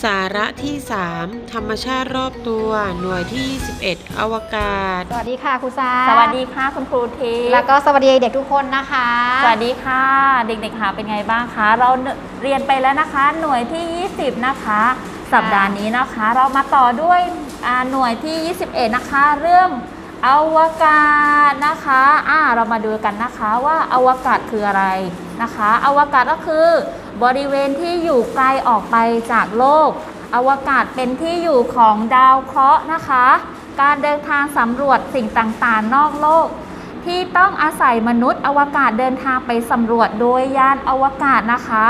สาระที่ 3 ธรรมชาติรอบตัว หน่วยที่21อวกาศ สวัสดีค่ะครูซาสวัสดีค่ะคุณครูทีแล้วก็สวัสดีเด็กทุกคนนะคะ สวัสดีค่ะ เด็กๆค่ะเป็นไงบ้างคะ เราเรียนไปแล้วนะคะ หน่วยที่ 20 นะคะ สัปดาห์นี้นะคะ เรามาต่อด้วยอ่าหน่วยที่ 21 นะคะ เรื่องอวกาศนะคะอ่าเรามาดูกันนะคะว่าอวกาศคืออะไรนะคะ อวกาศก็คือ บริเวณที่อยู่ไกลออกไปจากโลก อวกาศเป็นที่อยู่ของดาวเคราะห์นะคะ การเดินทางสำรวจสิ่งต่างๆ นอกโลก ที่ต้องอาศัยมนุษย์อวกาศเดินทางไปสำรวจโดยยานอวกาศนะคะ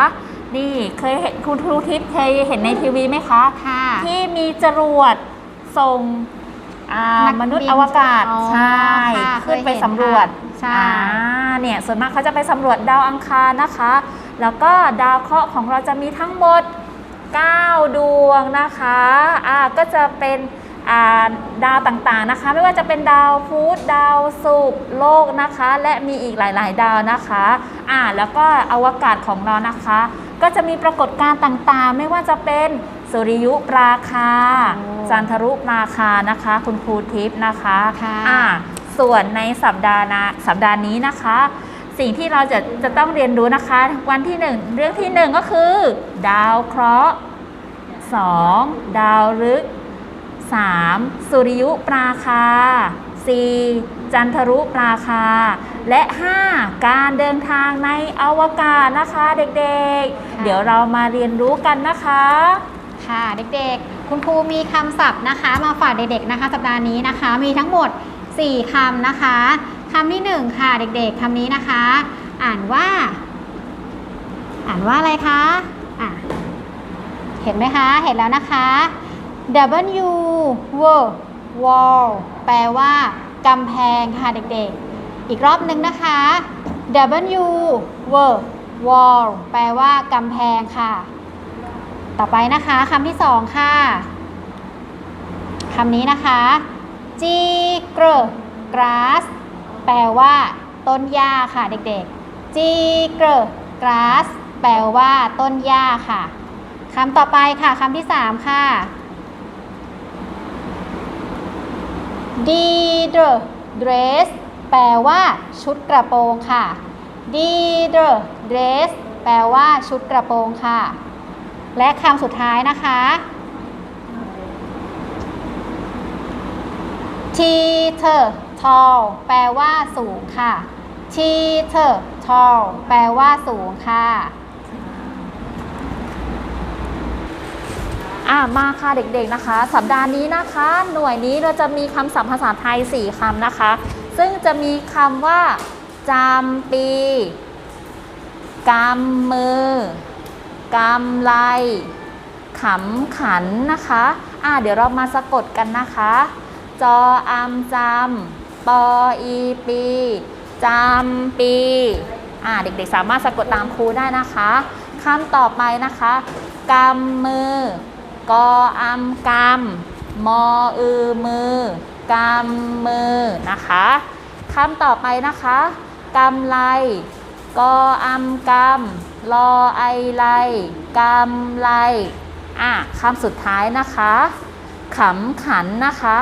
นี่เคยเห็นคุณครูทิพย์เคยเห็นในทีวีไหมคะค่ะที่มีจรวดส่งอ่านักบินมนุษย์อวกาศอ๋อใช่ค่ะขึ้นไปเคยเห็นสำรวจค่ะ ใช่อ่าเนี่ยส่วนมากเขาจะไปสำรวจดาวอังคารนะคะ แล้วก็ดาวเคราะห์ของเราจะมีทั้งหมด 9 ดวงนะคะอ่าก็จะเป็นอ่าดาวต่างๆนะคะ ไม่ว่าจะเป็นดาวพุธดาวศุกร์โลกนะคะ และมีอีกหลายๆ ดาวนะคะอ่าแล้วก็อวกาศของเรานะคะ ก็จะมีปรากฏการณ์ต่างๆ ไม่ว่าจะเป็นสุริยุปราคาโอ้จันทรุปราคานะคะ คุณครูทิพย์นะคะค่ะอ่า ส่วนในสัปดาห์นะสัปดาห์นี้นะคะ สิ่งที่เราจะจะต้องเรียนรู้นะคะ วันที่หนึ่งเรื่องที่หนึ่งก็คือ ดาวเคราะห์ 2. ดาวฤกษ์ 3. สุริยุปราคา 4. จันทรุปราคา และ 5. การเดินทางในอวกาศนะคะเด็กๆ เดี๋ยวเรามาเรียนรู้กันนะคะ ค่ะเด็กๆ คุณครูมีคำศัพท์นะคะ มาฝากเด็กๆนะคะ สัปดาห์นี้นะคะ มีทั้งหมด 4คำนะคะคำที่ 1 ค่ะเด็กๆคำนี้นะคะ อ่านว่า อ่านว่าอะไรคะอะเห็นไหมคะ เห็นแล้วนะคะ W W wall แปลว่ากำแพงค่ะเด็กๆ อีกรอบหนึ่งนะคะ W W wall แปลว่ากำแพงค่ะ ต่อไปนะคะคำที่สองค่ะคำนี้นะคะ g r grass แปลว่าต้นหญ้าค่ะเด็กๆ g r grass แปลว่าต้นหญ้าค่ะคำต่อไปค่ะคำที่สามค่ะ d dress แปลว่า ชุดกระโปรงค่ะ d dress แปลว่าชุดกระโปรงค่ะ และคำสุดท้ายนะคะ teacher tall แปลว่าสูงค่ะ teacher tall แปลว่าสูงค่ะอะมาค่ะเด็กๆนะคะ สัปดาห์นี้นะคะ หน่วยนี้เราจะมีคำศัพท์ภาษาไทย 4คำนะคะ ซึ่งจะมีคำว่าจำปีกำมือกำไลขำขันนะคะ อะเดี๋ยวเรามาสะกดกันนะคะ จออำจำปออีปีจำปีอะเด็กๆสามารถสะกดตามครูได้นะคะคำต่อไปนะคะกำมือกออำกำมออือมือกำมือนะคะคำต่อไปนะคะกำไลกออำกำลอไอไลกำไลอะคำสุดท้ายนะคะขำขันนะคะ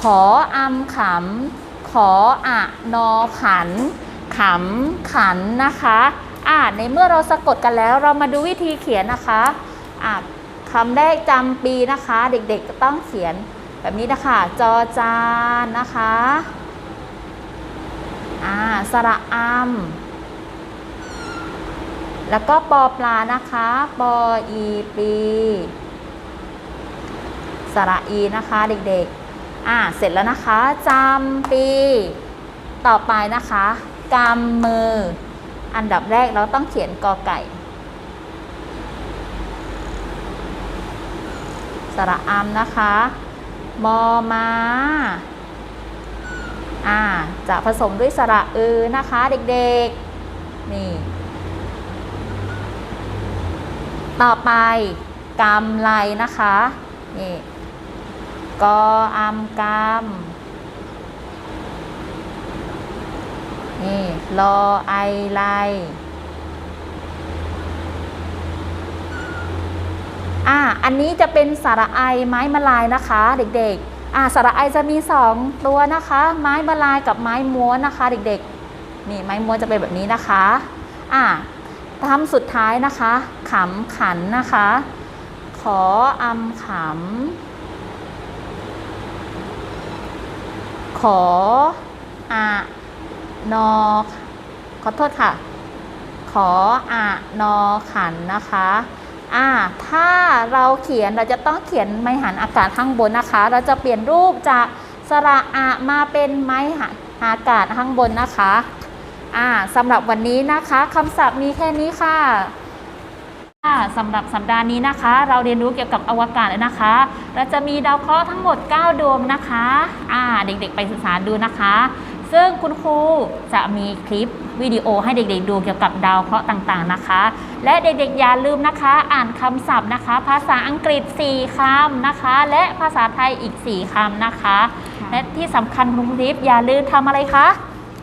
ขออำขำ ขออะนอขัน ขำขันนะคะอะในเมื่อเราสะกดกันแล้วเรามาดูวิธีเขียนนะคะอะคำแรกจำปีนะคะ เด็กๆต้องเขียนแบบนี้นะคะ จอจานนะคะอ่าสระอำแล้วก็ปอปลานะคะ ปออีปี สระอีนะคะเด็กๆ อ่าเสร็จแล้วนะคะจำปี ต่อไปนะคะกำมือ อันดับแรกเราต้องเขียนกอไก่ สระอำนะคะมอมาอ่าจะผสมด้วยสระอือนะคะเด็กๆ นี่ ต่อไปกำไลนะคะ นี่ กออำกำนี่รอไอไลอ่าอันนี้จะเป็นสาระไอไม้มะลายนะคะ เด็กๆอ่าสาระไอจะมี 2 ตัวนะคะ ไม้มะลายกับไม้ม้วนนะคะ เด็กๆ นี่ไม้ม้วนจะเป็นแบบนี้นะคะอ่าทำสุดท้ายนะคะขำขันนะคะ ขออำขำ ขออะนอขอโทษค่ะ ขออะนอขันนะคะอ่าถ้าเราเขียนเราจะต้องเขียนไม้หันอากาศข้างบนนะคะ เราจะเปลี่ยนรูปจากสระอะมาเป็นไม้หันอากาศข้างบนนะคะอ่าสำหรับวันนี้นะคะคำศัพท์มีแค่นี้ค่ะค่ะ สำหรับสัปดาห์นี้นะคะ เราเรียนรู้เกี่ยวกับอวกาศแล้วนะคะ เราจะมีดาวเคราะห์ทั้งหมด 9 ดวงนะคะอ่าเด็กๆไปศึกษาดูนะคะ ซึ่งคุณครูจะมีคลิปวิดีโอให้เด็กๆดูเกี่ยวกับดาวเคราะห์ต่างๆนะคะ และเด็กๆอย่าลืมนะคะ อ่านคำศัพท์นะคะ ภาษาอังกฤษ 4คำนะคะ และภาษาไทยอีก 4คำนะคะ และที่สำคัญคุณครูทิพย์อย่าลืมทำอะไรคะ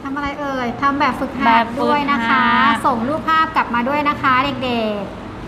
ทำอะไรเอ่ยทำแบบฝึกแบหับดฝึกด้วยนะคะหัดส่งรูปภาพกลับมาด้วยนะคะ เด็กๆ